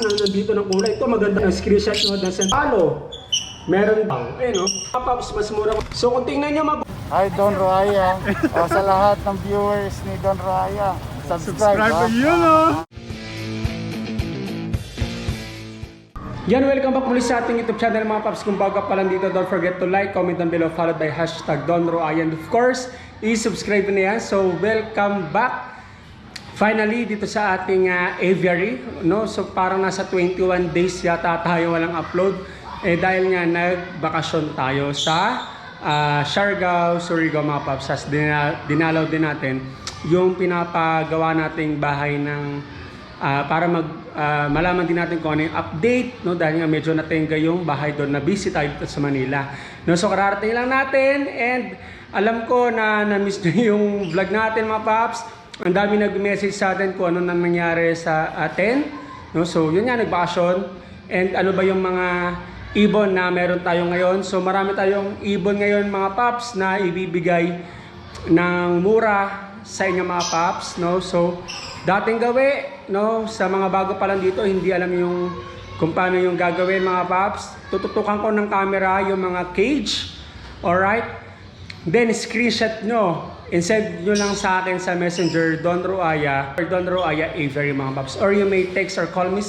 na nandito ng kulay. Ito maganda ang screenshot nyo ng Sentalo. Meron daw. Eh no? Mga Paps, mas mura. So kung tingnan nyo mag Hi Don Roaya. o, sa lahat ng viewers ni Don Roaya, subscribe. ha? yun oh. Yan, welcome back muli sa ating YouTube channel mga paps. Kung bago pa lang dito, don't forget to like, comment down below, followed by hashtag Donro And of course, i-subscribe na yan. So, welcome back finally dito sa ating uh, aviary. No? So, parang nasa 21 days yata tayo walang upload. Eh, dahil nga nagbakasyon tayo sa uh, Siargao, Surigao mga paps. Dinalaw din natin yung pinapagawa nating bahay ng Ah, para mag ah, malaman din natin kung ano yung update no dahil nga medyo natenga yung bahay doon na busy tayo dito sa Manila. No so kararating lang natin and alam ko na na-miss niyo yung vlog natin mga paps. Ang dami nag-message sa atin kung ano nang nangyari sa atin. No so yun nga nagbakasyon and ano ba yung mga ibon na meron tayo ngayon. So marami tayong ibon ngayon mga paps na ibibigay ng mura sa inyo mga paps, no? So, dating gawi, no? Sa mga bago pa lang dito, hindi alam yung kung paano yung gagawin mga paps. Tututukan ko ng camera yung mga cage. Alright? Then, screenshot nyo. And send nyo lang sa akin sa messenger, Don Roaya, or Don Roaya Avery mga paps. Or you may text or call me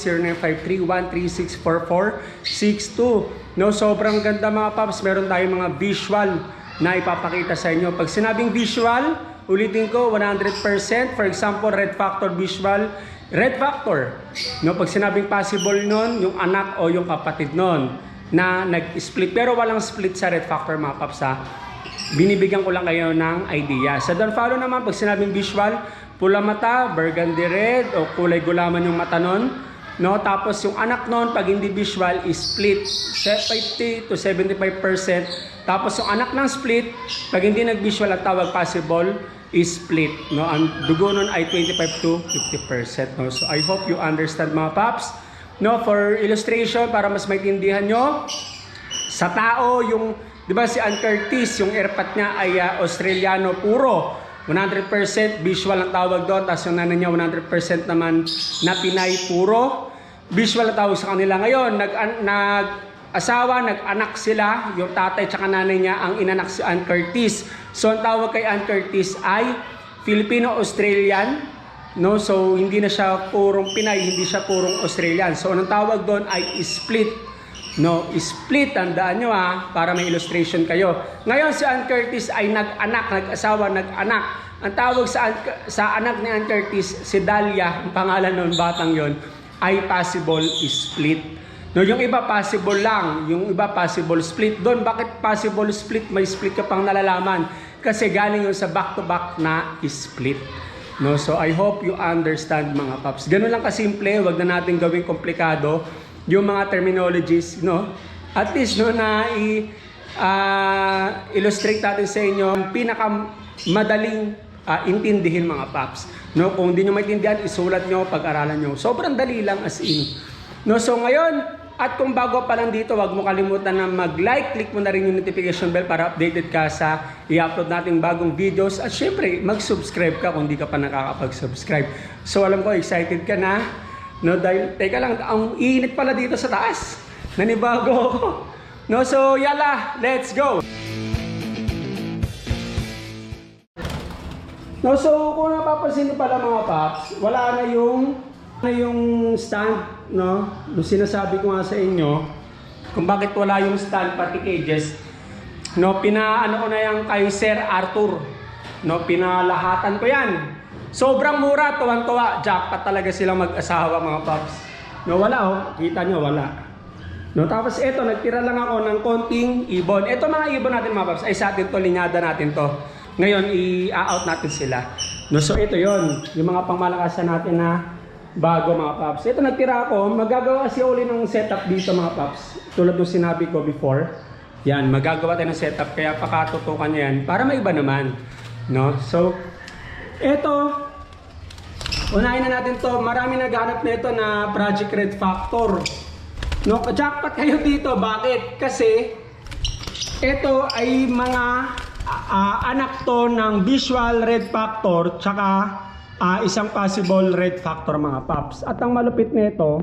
0953-1364462. No, sobrang ganda mga paps. Meron tayong mga visual na ipapakita sa inyo. Pag sinabing visual, ulitin ko, 100%. For example, red factor visual, red factor. No, pag sinabing possible nun, yung anak o yung kapatid nun na nag-split. Pero walang split sa red factor mga paps ha. Binibigyan ko lang kayo ng idea. Sa follow naman, pag sinabing visual, pula mata, burgundy red, o kulay gulaman yung mata nun. No, tapos yung anak nun, pag hindi visual, is split 50 to 75%. Tapos yung anak ng split, pag hindi nag-visual at tawag possible, is split. No, ang dugo nun ay 25 to 50%. No, so I hope you understand mga paps. No, for illustration, para mas maintindihan nyo, sa tao, yung, di ba si Ann Curtis, yung airpat niya ay ah, Australiano puro. 100% visual ang tawag doon. Tapos yung nanay niya 100% naman na Pinay puro. Visual ang tawag sa kanila. Ngayon, nag, an, nag asawa, nag-anak sila. Yung tatay tsaka nanay niya ang inanak si Ann Curtis. So ang tawag kay Ann Curtis ay Filipino-Australian. No, so hindi na siya purong Pinay, hindi siya purong Australian. So anong tawag doon ay split. No, split, tandaan nyo ha, para may illustration kayo. Ngayon si Ann Curtis ay nag-anak, nag-asawa, nag-anak. Ang tawag sa, sa anak ni Ann Curtis, si Dahlia, ang pangalan ng batang yon ay possible split. No, yung iba possible lang, yung iba possible split. Doon, bakit possible split? May split ka pang nalalaman. Kasi galing yun sa back-to-back na split. No, so I hope you understand mga paps. Ganun lang kasimple, wag na natin gawing komplikado yung mga terminologies, no? At least no na i ah, illustrate natin sa inyo ang pinaka madaling ah, intindihin mga paps. No, kung hindi niyo maintindihan, isulat niyo, pag-aralan niyo. Sobrang dali lang as in. No, so ngayon, at kung bago pa lang dito, wag mo kalimutan na mag-like, click mo na rin yung notification bell para updated ka sa i-upload nating bagong videos. At syempre, mag-subscribe ka kung di ka pa nakakapag-subscribe. So alam ko, excited ka na. No, dahil, teka lang, ang init pala dito sa taas. Nanibago ako. No, so yala, let's go! No, so kung napapansin niyo pala mga paps, wala na yung na yung stand, no? Yung sinasabi ko nga sa inyo, kung bakit wala yung stand pati cages, no, pinaano ko na yan kay Sir Arthur. No, pinalahatan ko yan. Sobrang mura, tuwan-tuwa. Jackpot talaga silang mag-asawa mga paps. No, wala oh. Kita nyo, wala. No, tapos eto, nagtira lang ako ng konting ibon. Eto mga ibon natin mga paps, ay sa atin to, linyada natin to. Ngayon, i-out natin sila. No, so ito yon yung mga pangmalakasan natin na bago mga paps. Ito nagtira ako, magagawa kasi uli ng setup dito mga paps. Tulad ng sinabi ko before. Yan, magagawa tayo ng setup kaya pakatutukan yan para may iba naman. No? So, ito, unahin na natin to. Marami naghanap na ito na Project Red Factor. No, jackpot kayo dito. Bakit? Kasi ito ay mga ah, anak to ng visual red factor tsaka ah, isang possible red factor mga paps. At ang malupit nito,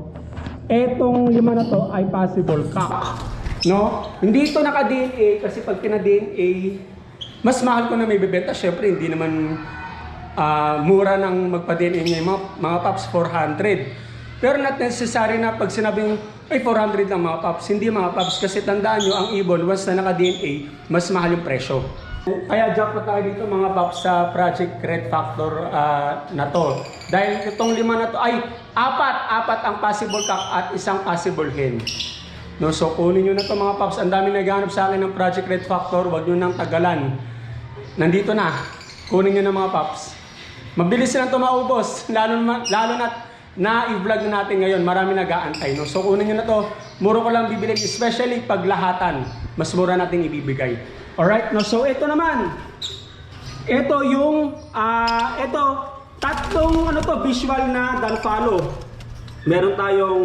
etong lima na to ay possible cock. No? Hindi ito naka-DNA kasi pag pina-DNA, mas mahal ko na may bibenta. Syempre, hindi naman ah, mura ng magpa-DNA ngayon, mga, mga paps 400. Pero not necessary na pag sinabing, ay 400 lang mga paps. Hindi mga paps kasi tandaan nyo, ang ibon, once na naka-DNA, mas mahal yung presyo. Kaya jackpot tayo dito mga paps sa Project Red Factor ah, na to. Dahil itong lima na to ay apat, apat ang possible cock at isang possible hen. No, so kunin nyo na to mga paps. Ang dami naghahanap sa akin ng Project Red Factor. Huwag nyo nang tagalan. Nandito na. Kunin nyo na mga paps. Mabilis silang tumaubos. Lalo, na, lalo na na i-vlog na natin ngayon. Marami nag-aantay. No? So kunin nyo na to. Muro ko lang bibilin. Especially pag lahatan. Mas mura natin ibibigay. Alright? No? So ito naman. Ito yung, ah, ito, tatlong ano to, visual na dan follow. Meron tayong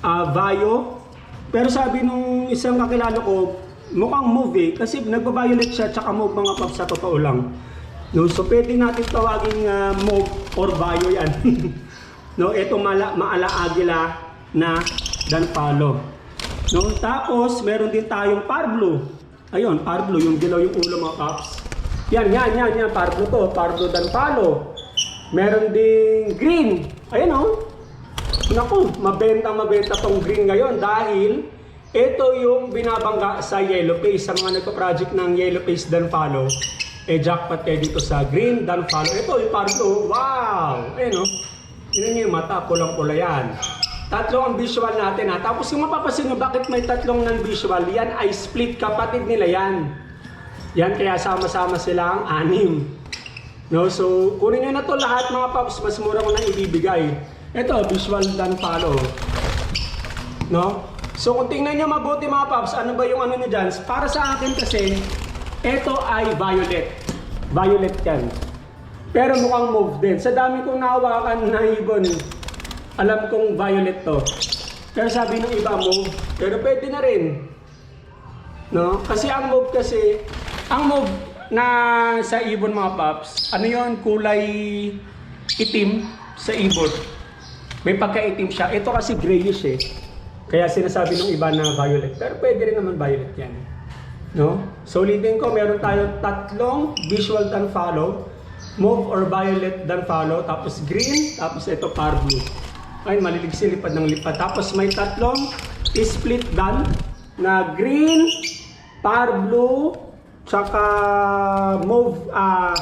ah, Vaio. Pero sabi nung isang kakilala ko, mukhang move eh. Kasi nagpa-violet siya, tsaka move mga paps sa totoo lang. No, so pwede natin tawaging ah, move or Vaio yan. no, ito mala, maala agila na dan follow. No, tapos meron din tayong Parblo. Ayun, Parblo, yung dilaw yung ulo mga paps. Yan, yan, yan, yan, Parblo to, Parblo dan follow. Meron ding green. Ayun oh. Naku, mabenta mabenta tong green ngayon dahil ito yung binabangga sa yellow face. Sa mga nagpa-project ng yellow face dan follow, eh jackpot kayo dito sa green dan follow. Ito yung Parblo. Wow! Ayun oh. Tingnan niyo yung mata, pulang-pula yan. Tatlo ang visual natin ha. Tapos kung mapapasin nyo bakit may tatlong non-visual, yan ay split kapatid nila yan. Yan kaya sama-sama silang anim. No, so kunin nyo na to lahat mga paps, mas mura ko na ibibigay. Ito, visual dan follow. No? So kung tingnan nyo mabuti mga paps, ano ba yung ano nyo dyan? Para sa akin kasi, ito ay violet. Violet yan. Pero mukhang move din. Sa dami kong nahawakan na ibon, alam kong violet to. Pero sabi ng iba move, pero pwede na rin. No? Kasi ang move kasi, ang move na sa ibon mga paps, ano yon kulay itim sa ibon. May pagka-itim siya. Ito kasi grayish eh. Kaya sinasabi ng iba na violet. Pero pwede rin naman violet yan. No? So ulitin ko, meron tayong tatlong visual dan follow. Move or violet dan follow. Tapos green. Tapos ito par blue. Ay, malilig si lipad ng lipad. Tapos may tatlong split dan na green, par blue, tsaka mauve, ah,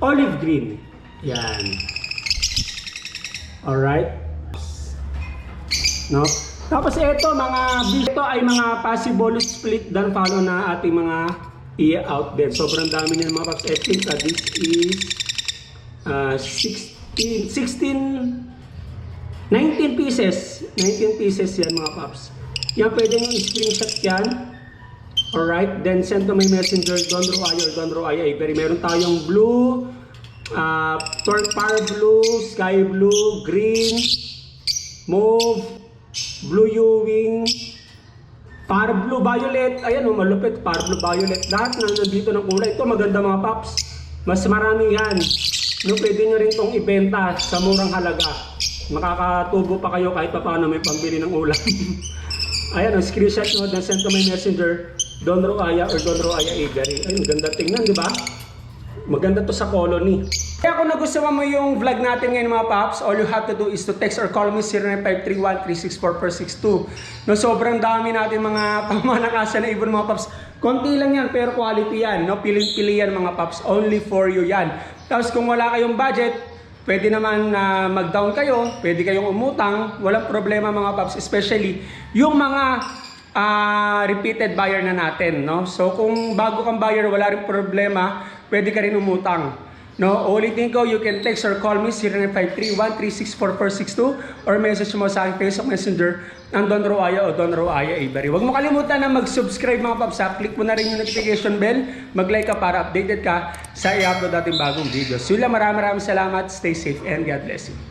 olive green. Yan. Alright. No? Tapos ito mga ito ay mga possible split dan follow na ating mga i-out din. Sobrang dami niyan mga paps. I uh, this is uh, 16 16 19 pieces. 19 pieces yan mga paps. Yan pwede nyo i-screenshot yan. Alright, then send to my messenger Don Roaya or Don Roaya Ibery. Meron tayong blue, uh, par blue, sky blue, green, mauve, blue Ewing, par blue violet. Ayan o, malupit, par blue violet. Lahat na nandito ng kulay. Ito maganda mga paps. Mas marami yan. No, pwede nyo rin itong ibenta sa murang halaga. Makakatubo pa kayo kahit pa paano may pambili ng ulam. Ayan, ang screenshot nyo na send to my messenger, Don Roaya or Don Roaya Igari. Ayun, ganda tingnan, di ba? Maganda to sa colony. Kaya kung nagustuhan mo yung vlog natin ngayon mga paps, all you have to do is to text or call me 0953136442. No, sobrang dami natin mga pamanakasan na ibon mga paps. Konti lang yan, pero quality yan. No? Piling-pili yan mga paps. Only for you yan. Tapos kung wala kayong budget, pwede naman na mag-down kayo, pwede kayong umutang, walang problema mga paps, especially yung mga ah, repeated buyer na natin, no? So kung bago kang buyer, wala rin problema, pwede ka rin umutang. No, ulitin ko, you can text or call me 0953-1364462 or message mo sa aking Facebook Messenger ng Don Roaya o Don Roaya Avery. Huwag mo kalimutan na mag-subscribe mga paps. Click mo na rin yung notification bell. Mag-like ka para updated ka sa i-upload natin bagong yun lang, maraming maraming salamat. Stay safe and God bless you.